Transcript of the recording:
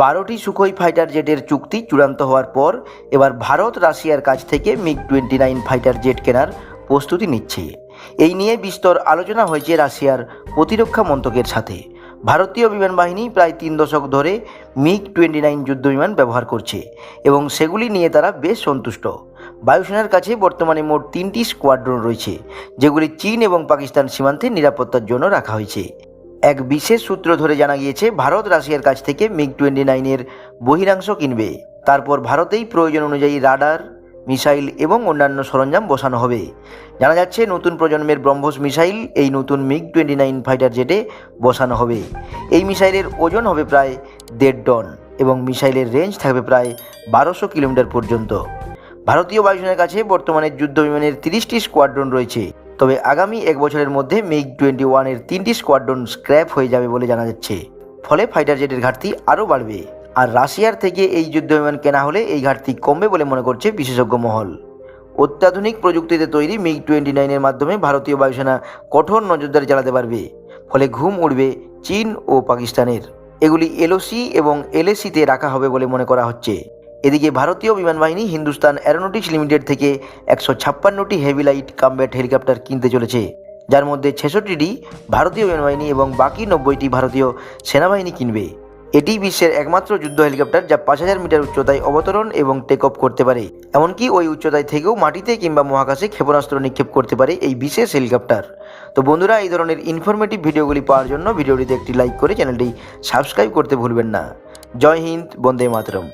বারোটি Sukhoi fighter জেটের চুক্তি চূড়ান্ত হওয়ার পর এবার ভারত রাশিয়ার কাছ থেকে MiG twenty nine fighter jet কেনার প্রস্তুতি নিচ্ছে। এই নিয়ে বিস্তর আলোচনা হয়েছে রাশিয়ার প্রতিরক্ষা মন্ত্রকের সাথে। ভারতীয় বিমান বাহিনী প্রায় তিন দশক ধরে মিগ টোয়েন্টি নাইন যুদ্ধ বিমান ব্যবহার করছে এবং সেগুলি নিয়ে তারা বেশ সন্তুষ্ট। বায়ুসেনার কাছে বর্তমানে মোট তিনটি স্কোয়াড্রন রয়েছে, যেগুলি চীন এবং পাকিস্তান সীমান্তে নিরাপত্তার জন্য রাখা হয়েছে। এক বিশেষ সূত্র ধরে জানা গিয়েছে, ভারত রাশিয়ার কাছ থেকে মিগ টোয়েন্টি নাইনের বহিরাংশ কিনবে। তারপর ভারতেই প্রয়োজন অনুযায়ী রাডার, মিসাইল এবং অন্যান্য সরঞ্জাম বসানো হবে। জানা যাচ্ছে, নতুন প্রজন্মের ব্রহ্মস মিসাইল এই নতুন মিগ টোয়েন্টি নাইন ফাইটার জেটে বসানো হবে। এই মিসাইলের ওজন হবে প্রায় দেড় টন এবং মিসাইলের রেঞ্জ থাকবে প্রায় বারোশো কিলোমিটার পর্যন্ত। ভারতীয় বায়ুসেনার কাছে বর্তমানে যুদ্ধ বিমানের তিরিশটি স্কোয়াড্রন রয়েছে। তবে আগামী এক বছরের মধ্যে মিগ টোয়েন্টি ওয়ানের তিনটি স্কোয়াড্রন স্ক্র্যাপ হয়ে যাবে বলে জানা যাচ্ছে। ফলে ফাইটার জেটের ঘাটতি আরও বাড়বে। আর রাশিয়ার থেকে এই যুদ্ধ বিমান কেনা হলে এই ঘাটতি কমবে বলে মনে করছে বিশেষজ্ঞ মহল। অত্যাধুনিক প্রযুক্তিতে তৈরি মিগ টোয়েন্টি নাইনের মাধ্যমে ভারতীয় বায়ুসেনা কঠোর নজরদারি চালাতে পারবে। ফলে ঘুম উড়বে চীন ও পাকিস্তানের। এগুলি এলওসি এবং এলএসিতে রাখা হবে বলে মনে করা হচ্ছে। এদিকে ভারতীয় বিমান বাহিনী হিন্দুস্তান অ্যারোনটিক্স লিমিটেড থেকে একশো ছাপ্পান্নটি হেভি লাইট কামব্যাট হেলিকপ্টার কিনতে চলেছে। যার মধ্যে ছেষট্টিটি ভারতীয় বিমান বাহিনী এবং বাকি নব্বইটি ভারতীয় সেনাবাহিনী কিনবে। এটি বিশ্বের একমাত্র যুদ্ধ হেলিকপ্টার যা পাঁচ হাজার মিটার উচ্চতায় অবতরণ এবং টেক অফ করতে পারে। এমনকি ওই উচ্চতায় থেকেও মাটিতে কিংবা মহাকাশে ক্ষেপণাস্ত্র নিক্ষেপ করতে পারে এই বিশেষ হেলিকপ্টার। তো বন্ধুরা, এই ধরনের ইনফরমেটিভ ভিডিওগুলি পাওয়ার জন্য ভিডিওটিতে একটি লাইক করে চ্যানেলটি সাবস্ক্রাইব করতে ভুলবেন না। জয় হিন্দ, বন্দে মাতরম।